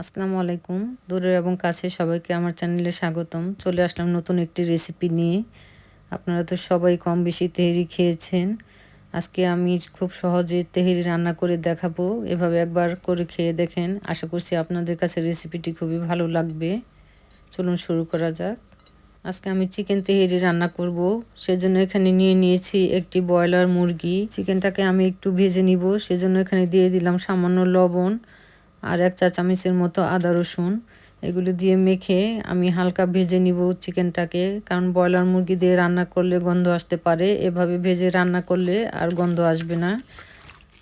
আসসালামু আলাইকুম। দূরের এবং কাছে সবাইকে আমার চ্যানেলে স্বাগতম। চলে আসলাম নতুন একটি রেসিপি নিয়ে। আপনারা তো সবাই কম বেশি তেহেরি খেয়েছেন। আজকে আমি খুব সহজে তেহেরি রান্না করে দেখাবো। এভাবে একবার করে খেয়ে দেখেন। আশা করছি আপনাদের কাছে রেসিপিটি খুবই ভালো লাগবে। চলুন শুরু করা যাক। আজকে আমি চিকেন তেহেরি রান্না করব। সেজন্য এখানে নিয়ে নিয়েছি একটি ব্রয়লার মুরগি। চিকেনটাকে আমি একটু ভেজে নিব। সেজন্য এখানে দিয়ে দিলাম সামান্য লবণ। আর এক চা চামচের মতো আদা রসুন, এগুলো দিয়ে মেখে আমি হালকা ভেজে নিব চিকেনটাকে, কারণ ব্রয়লার মুরগি দিয়ে রান্না করলে গন্ধ আসতে পারে। এভাবে ভেজে রান্না করলে আর গন্ধ আসবে না।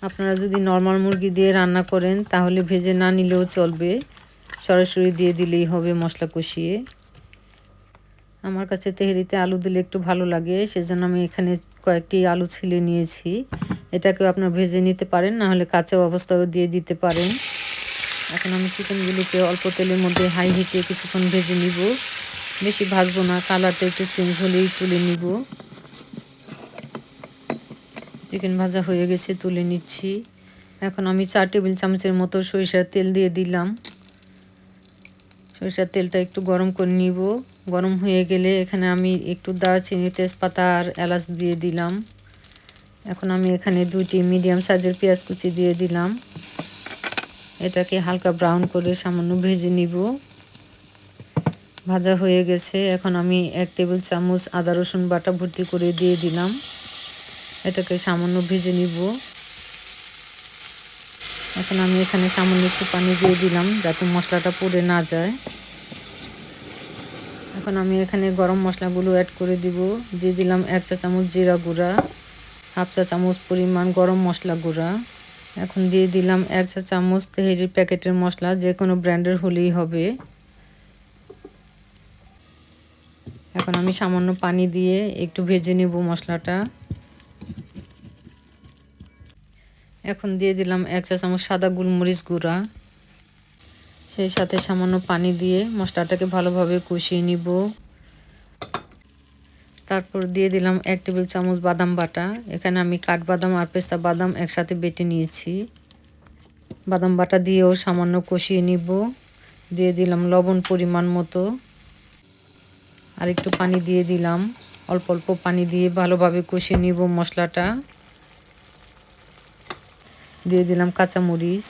আপনারা যদি নর্মাল মুরগি দিয়ে রান্না করেন, তাহলে ভেজে না নিলেও চলবে। সরাসরি দিয়ে দিলেই হবে মশলা কষিয়ে। আমার কাছে তেহেরিতে আলু দিলে একটু ভালো লাগে, সেজন্য আমি এখানে কয়েকটি আলু ছিলে নিয়েছি। এটাকেও আপনার ভেজে নিতে পারেন না হলে কাঁচা অবস্থাও দিয়ে দিতে পারেন। এখন আমি চিকেনগুলোকে অল্প তেলের মধ্যে হাই হিটে কিছুক্ষণ ভেজে নিব। বেশি ভাজবো না, কালারটা একটু চেঞ্জ হলেই তুলে নিব। চিকেন ভাজা হয়ে গেছে, তুলে নিচ্ছি। এখন আমি চার টেবিল চামচের মতো সরিষার তেল দিয়ে দিলাম। সরিষার তেলটা একটু গরম করে নিব। গরম হয়ে গেলে এখানে আমি একটু দারচিনি, তেজপাতা আর এলাচ দিয়ে দিলাম। এখন আমি এখানে দুইটি মিডিয়াম সাইজের পেঁয়াজ কুচি দিয়ে দিলাম। এটাকে হালকা ব্রাউন করে সামান্য ভেজে নিব। ভাজা হয়ে গেছে। এখন আমি এক টেবিল চামচ আদা রসুন বাটা ভর্তি করে দিয়ে দিলাম। এটাকে সামান্য ভেজে নিব। এখন আমি এখানে সামান্য একটু পানি দিয়ে দিলাম যাতে মশলাটা পুড়ে না যায়। এখন আমি এখানে গরম মশলাগুলো অ্যাড করে দিব। দিয়ে দিলাম এক চা চামচ জিরা গুঁড়া, হাফ চা চামচ পরিমাণ গরম মশলা গুঁড়া। এখন দিয়ে দিলাম এক চা চামচ তেহেরির প্যাকেটের মশলা, যে কোনো ব্র্যান্ডের হলেই হবে। এখন আমি সামান্য পানি দিয়ে একটু ভেজে নেব মশলাটা। এখন দিয়ে দিলাম এক চা চামচ সাদা গোলমরিচ গুঁড়া। সেই সাথে সামান্য পানি দিয়ে মশলাটাকে ভালোভাবে কষিয়ে নিব। তারপর দিয়ে দিলাম এক টেবিল চামচ বাদাম বাটা। এখানে আমি কাঠবাদাম আর পেস্তা বাদাম একসাথে বেটে নিয়েছি। বাদাম বাটা দিয়েও সামান্য কষিয়ে নিব। দিয়ে দিলাম লবণ পরিমাণ মতো। আর একটু পানি দিয়ে দিলাম। অল্প অল্প পানি দিয়ে ভালোভাবে কষিয়ে নিব মশলাটা। দিয়ে দিলাম কাঁচামরিচ।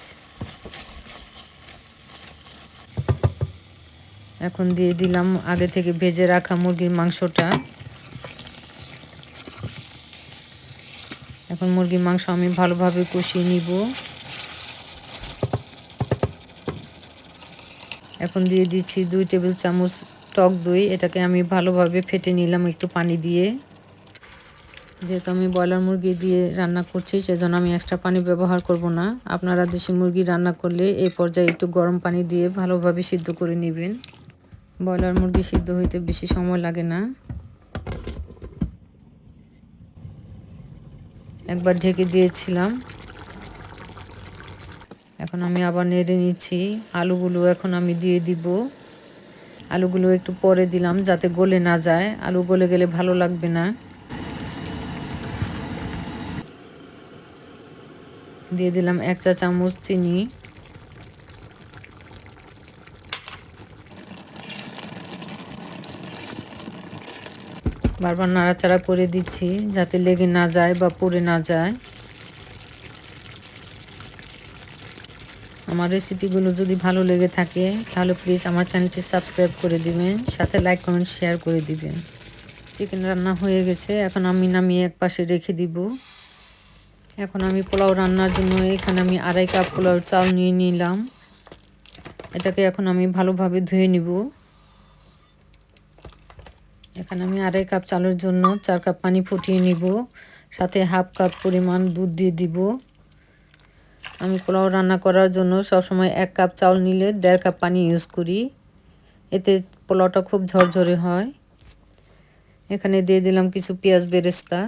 এখন দিয়ে দিলাম আগে থেকে ভেজে রাখা মুরগির মাংসটা। এখন মুরগির মাংস আমি ভালোভাবে কষিয়ে নিব। এখন দিয়ে দিচ্ছি দুই টেবিল চামচ টক দই, এটাকে আমি ভালোভাবে ফেটে নিলাম একটু পানি দিয়ে। যেহেতু আমি ব্রয়লার মুরগি দিয়ে রান্না করছি, সেজন্য আমি এক্সট্রা পানি ব্যবহার করব না। আপনারা দেশি মুরগি রান্না করলে এই পর্যায়ে একটু গরম পানি দিয়ে ভালোভাবে সিদ্ধ করে নেবেন। ব্রয়লার মুরগি সিদ্ধ হইতে বেশি সময় লাগে না। একবার ঢেকে দিয়েছিলাম। এখন আমি আবার নেড়ে নিচ্ছি। আলুগুলো এখন আমি দিয়ে দিব। আলুগুলো একটু পরে দিলাম যাতে গলে না যায়। আলু গলে গেলে ভালো লাগবে না। দিয়ে দিলাম এক চা চামচ চিনি। বারবার নাড়াচাড়া করে দিচ্ছি যাতে লেগে না যায় বা পড়ে না যায়। আমার রেসিপিগুলো যদি ভালো লেগে থাকে, তাহলে প্লিজ আমার চ্যানেলটি সাবস্ক্রাইব করে দিবেন, সাথে লাইক কমেন্ট শেয়ার করে দিবেন। চিকেন রান্না হয়ে গেছে, এখন আমি নামিয়ে এক পাশে রেখে দিব। এখন আমি পোলাও রান্নার জন্য এখানে আমি আড়াই কাপ পোলাও চাল নিয়ে নিলাম। এটাকে এখন আমি ভালোভাবে ধুয়ে নিব। এখানে আমি আড়াই কাপ চালের জন্য চার কাপ পানি ফুটিয়ে নিব, সাথে হাফ কাপ পরিমাণ দুধ দিয়ে দিব। আমি পোলাও রান্না করার জন্য সবসময় এক কাপ চাউল নিলে দেড় কাপ পানি ইউজ করি। এতে পোলাওটা খুব ঝরঝরে হয়। এখানে দিয়ে দিলাম কিছু পেঁয়াজ বেরেস্তা।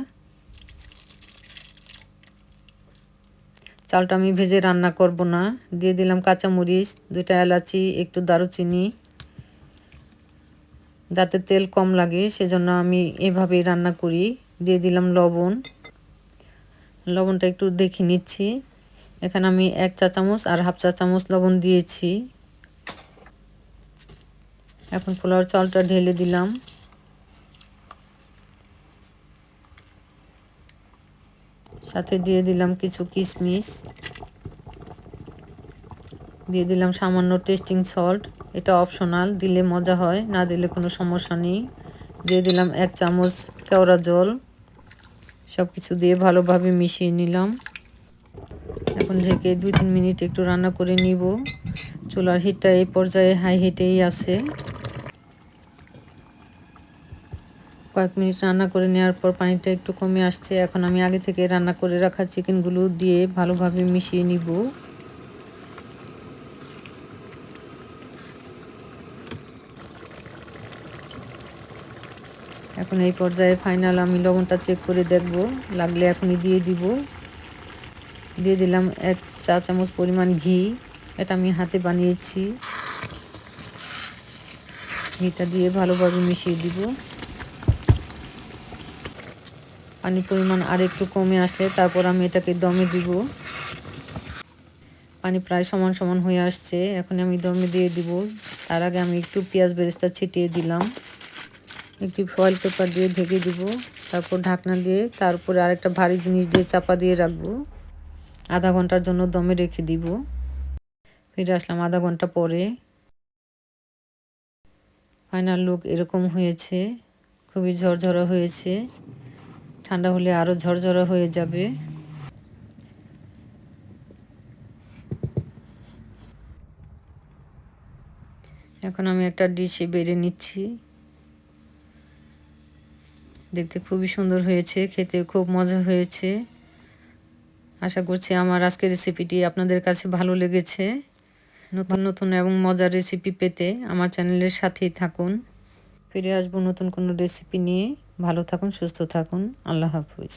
চালটা আমি ভেজে রান্না করব না। দিয়ে দিলাম কাঁচামরিচ, দুইটা এলাচি, একটু দারুচিনি। যাতে তেল কম লাগে, সেজন্য আমি এভাবেই রান্না করি। দিয়ে দিলাম লবণ। লবণটা একটু দেখে নিচ্ছি। এখানে আমি এক চা চামচ আর হাফ চা চামচ লবণ দিয়েছি। এখন পোলাওর চালটা ঢেলে দিলাম। সাথে দিয়ে দিলাম কিছু কিশমিশ। দিয়ে দিলাম সামান্য টেস্টিং সল্ট। এটা অপশনাল দিলে মজা হয়, না দিলে কোনো সমস্যা নেই। দিয়ে দিলাম এক চামচ কেওড়া জল সব কিছু দিয়ে ভালোভাবে মিশিয়ে নিলাম। এখন ঢেকে দুই তিন মিনিট একটু রান্না করে নিব। চুলার হিটটা এই পর্যায়ে হাই হিটেই আছে। কয়েক মিনিট রান্না করে নেওয়ার পর পানিটা একটু কমে আসছে। এখন আমি আগে থেকে রান্না করে রাখা চিকেনগুলো দিয়ে ভালোভাবে মিশিয়ে নিব। এখন এই পর্যায়ে ফাইনাল আমি লবণটা চেক করে দেখব। লাগলে এখনই দিয়ে দিব। দিয়ে দিলাম এক চা চামচ পরিমাণ ঘি। এটা আমি হাতে বানিয়েছি। ঘিটা দিয়ে ভালোভাবে মিশিয়ে দিব। পানির পরিমাণ আর একটু কমে আসলে তারপর আমি এটাকে দমে দিব। পানি প্রায় সমান সমান হয়ে আসছে। এখন আমি দমে দিয়ে দিব। তার আগে আমি একটু পেঁয়াজ বেরেস্তা ছিটিয়ে দিলাম। একটি ফয়েল পেপার দিয়ে ঢেকে দিব, তারপর ঢাকনা দিয়ে তারপরে আরেকটা ভারী জিনিস দিয়ে চাপা দিয়ে রাখব। আধা ঘণ্টার জন্য দমে রেখে দিব। ফিরে আসলাম আধা ঘণ্টা পরে। ফাইনাল লুক এরকম হয়েছে, খুবই ঝরঝরা হয়েছে। ঠান্ডা হলে আরও ঝরঝরা হয়ে যাবে। এখন আমি একটা ডিশে বেড়ে নিচ্ছি। দেখতে খুবই সুন্দর হয়েছে, খেতে খুব মজা হয়েছে। আশা করছি আমার আজকের রেসিপিটি আপনাদের কাছে ভালো লেগেছে। নতুন নতুন এবং মজার রেসিপি পেতে আমার চ্যানেলের সাথেই থাকুন। ফিরে আসব নতুন কোনো রেসিপি নিয়ে। ভালো থাকুন, সুস্থ থাকুন। আল্লাহ হাফিজ।